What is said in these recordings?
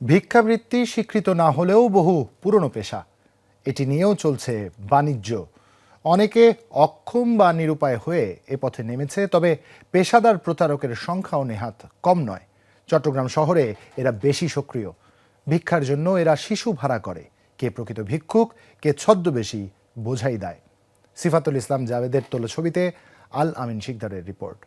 ভিক্ষাবৃত্তি স্বীকৃত না হলেও বহু পুরনো পেশা। এটি নিয়েও চলছে বাণিজ্য। অনেকে অক্ষম বা নিরুপায় হয়ে এ পথে নেমেছে, তবে পেশাদার প্রতারকের সংখ্যাও নেহাত কম নয়। চট্টগ্রাম শহরে এরা বেশি সক্রিয়। ভিক্ষার জন্য এরা শিশু ভাড়া করে। কে প্রকৃত ভিক্ষুক, কে ছদ্মবেশী বোঝাই দেয়। সিফাতুল ইসলাম জাভেদের তোলা ছবিতে আল আমিন শিকদারের রিপোর্ট।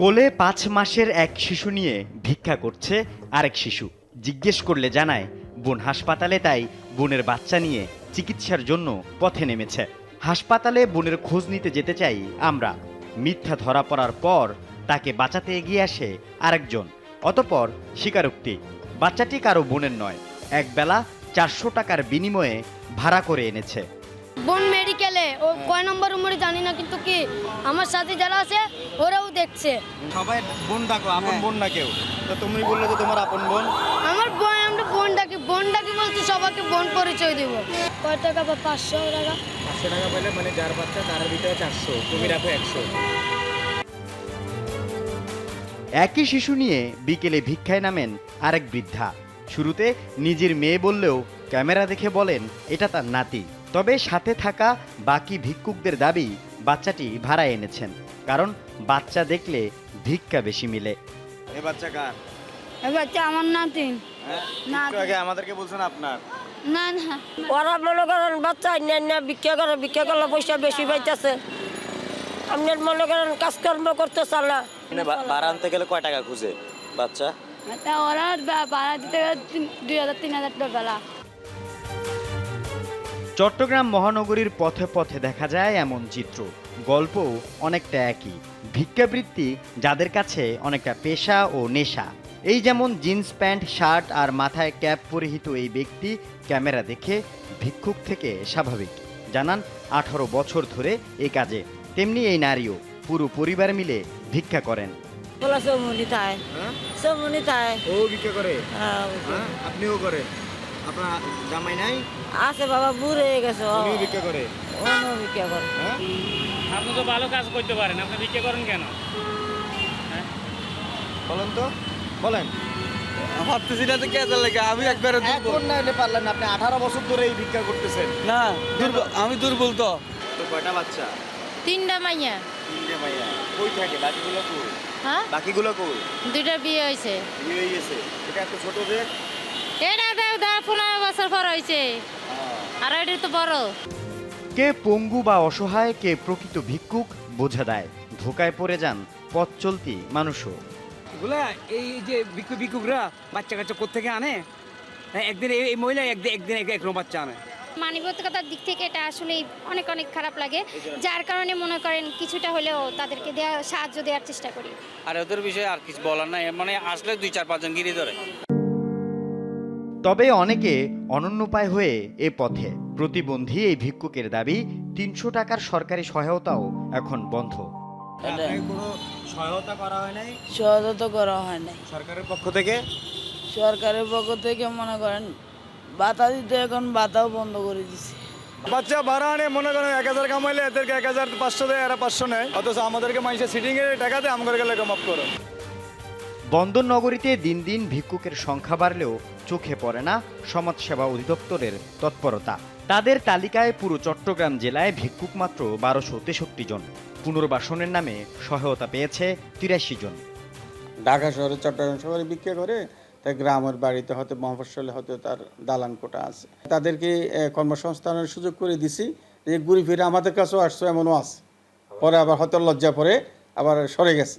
কোলে পাঁচ মাসের এক শিশু নিয়ে ভিক্ষা করছে আরেক শিশু। জিজ্ঞেস করলে জানায়, বোন হাসপাতালে তাই বোনের বাচ্চা নিয়ে চিকিৎসার জন্য পথে নেমেছে। হাসপাতালে বোনের খোঁজ নিতে যেতে চাই আমরা। মিথ্যা ধরা পড়ার পর তাকে বাঁচাতে এগিয়ে আসে আরেকজন, অতপর স্বীকারোক্তি। বাচ্চাটি কারও বোনের নয়, একবেলা চারশো টাকার বিনিময়ে ভাড়া করে এনেছে। বোন মেডিকেলে। ও কয় নম্বর উমরে জানি না কিন্তু কি আমার সাথে যারা আছে ওরাও দেখছে। সবাই বোন ডাকো আপন বোন না কেউ। তো তুমি বললে যে তোমার আপন বোন? আমার বোন আমরা বোন ডাকি। বোন ডাকি বলতে সবাইকে বোন পরিচয় দিব। কয় টাকা বা পাঁচশো টাকা? পাঁচশো টাকা পেলে মানে যার বাচ্চা তার ভিতরে চারশো। তুমি রাখো একশো। একই শিশু নিয়ে বিকেলে ভিক্ষায় নামেন আরেক বৃদ্ধা। শুরুতে নিজের মেয়ে বললেও ক্যামেরা দেখে বলেন এটা তার নাতি। তবে সাথে থাকা বাকি ভিক্ষুকদের দাবি বাচ্চাটি ভাড়া এনেছেন কারণ বাচ্চা দেখলে ভিক্ষা বেশি মিলে। এ বাচ্চা কার? এবার আমার নাতি হ্যাঁ? না। আগে আমাদেরকে বলছেন আপনার। না না। ওরা মনে করেন বাচ্চা অন্যান্য ভিক্ষা করে ভিক্ষা করলে পয়সা বেশি পাইতেছে। আপনার মনে করেন কাজকর্ম করতে চান না। মানে ভাড়া আনতে গেলে কয় টাকা খুঁজে বাচ্চা? ওরা ভাড়া দিতে দুই হাজার তিন হাজার টাকা চট্টগ্রাম মহানগরীর পথে পথে দেখা যায় এমন চিত্র। গল্পও অনেকটা একই। ভিক্ষাবৃত্তি যাদের কাছে অনেকটা পেশা ও নেশা। এই যেমন জিন্স প্যান্ট শার্ট আর মাথায় ক্যাপ পরিহিত এই ব্যক্তি ক্যামেরা দেখে ভিক্ষুক থেকে স্বাভাবিক। জানান আঠারো বছর ধরে এই কাজে। তেমনি এই নারীও পুরো পরিবার মিলে ভিক্ষা করেন। বলে সৌমনি তাই। হ্যাঁ? ও বিক্রি করে? হ্যাঁ, হ্যাঁ? আপনিও করেন? আপনার জামাই নাই? আছে বাবা বুড়ে হয়ে গেছে উনিও বিক্রি করে? অন্য ভিক্ষা করে। হ্যাঁ? আপনি তো ভালো কাজ করতে পারেন আপনি ভিক্ষা করেন কেন? বলেন তো বলেন। ভাবতেছি না তো লাগে আমি একবারে এখন না হলে পারলেন আপনি আঠারো বছর ধরে এই ভিক্ষা করতেছেন। না দুর্বল আমি দুর্বল তো। তো কয়টা বাচ্চা? তিনটা মাইয়া। তিনটে মাইয়া। কই থাকে? বাকিগুলো কই? হ্যাঁ? বাকিগুলো কই? দুইটা বিয়ে হয়েছে। বিয়ে হয়ে গেছে। এটা এত ছোট যে এটা দেখ দেখ পনেরো বছর পর হয়েছে। আর এটা তো বড়। কে পঙ্গু বা অসহায় কে প্রকৃত ভিক্ষুক বোঝা দেয় ধোকায় পড়ে যান পথ চলতি মানুষও। এগুলা এই যে ভিক্ষু ভিক্ষুকরা বাচ্চা কাচ্চা কোথেকে আনে? হ্যাঁ, একদিন এই মহিলা একদিন একদিন এক- একরকম বাচ্চা আনে। মানবিকতার দিক থেকে এটা আসলে অনেক অনেক খারাপ লাগে। যার কারণে মনে করেন কিছুটা হলেও তাদেরকে দেওয়া সাহায্য দেওয়ার চেষ্টা করি। আর ওদের বিষয়ে আর কিছু বলার নাই। মানে আসলে দুই চার পাঁচজন গিরি ধরে। তবে অনেকে অনন্যোপায় হয়ে এ পথে। প্রতিবন্ধী এই ভিক্ষুকের দাবি তিনশো টাকার সরকারি সহায়তাও এখন বন্ধ। সহায়তা করা হয় নাই? সহজত করা হয় নাই। সরকারের পক্ষ থেকে? সরকারের পক্ষ থেকে মনে করেন বাতা দিতে এখন বাতাও বন্ধ করে দিছে। বাচ্চা ভাড়া আনে মনে করেন এক হাজার কামাইলে এদেরকে এক হাজার পাঁচশো দেয় এরা পাঁচশো নেয়। অথচ আমাদেরকে মানুষের সিটিং এর টাকাতে আমাদেরকে মাফ করো। বন্দর নগরীতে দিন দিন ভিক্ষুকের সংখ্যা বাড়লেও চোখে পড়ে না সমাজসেবা অধিদপ্তরের তৎপরতা। তাদের তালিকায় পুরো চট্টগ্রাম জেলায় ভিক্ষুক মাত্র বারোশো তেষট্টি জন। পুনর্বাসনের নামে সহায়তা পেয়েছে তিরাশি জন। ঢাকা শহরে, চট্টগ্রাম শহরে বিক্রি করে তাই গ্রামের বাড়িতে হয়তো মহাফসলে হয়তো তার দালান কোটা আছে। তাদেরকে কর্মসংস্থানের সুযোগ করে দিছি যে ঘুরে ফিরে আমাদের কাছেও আসছো, এমনও আছে। পরে আবার হয়তো লজ্জা পরে আবার সরে গেছে।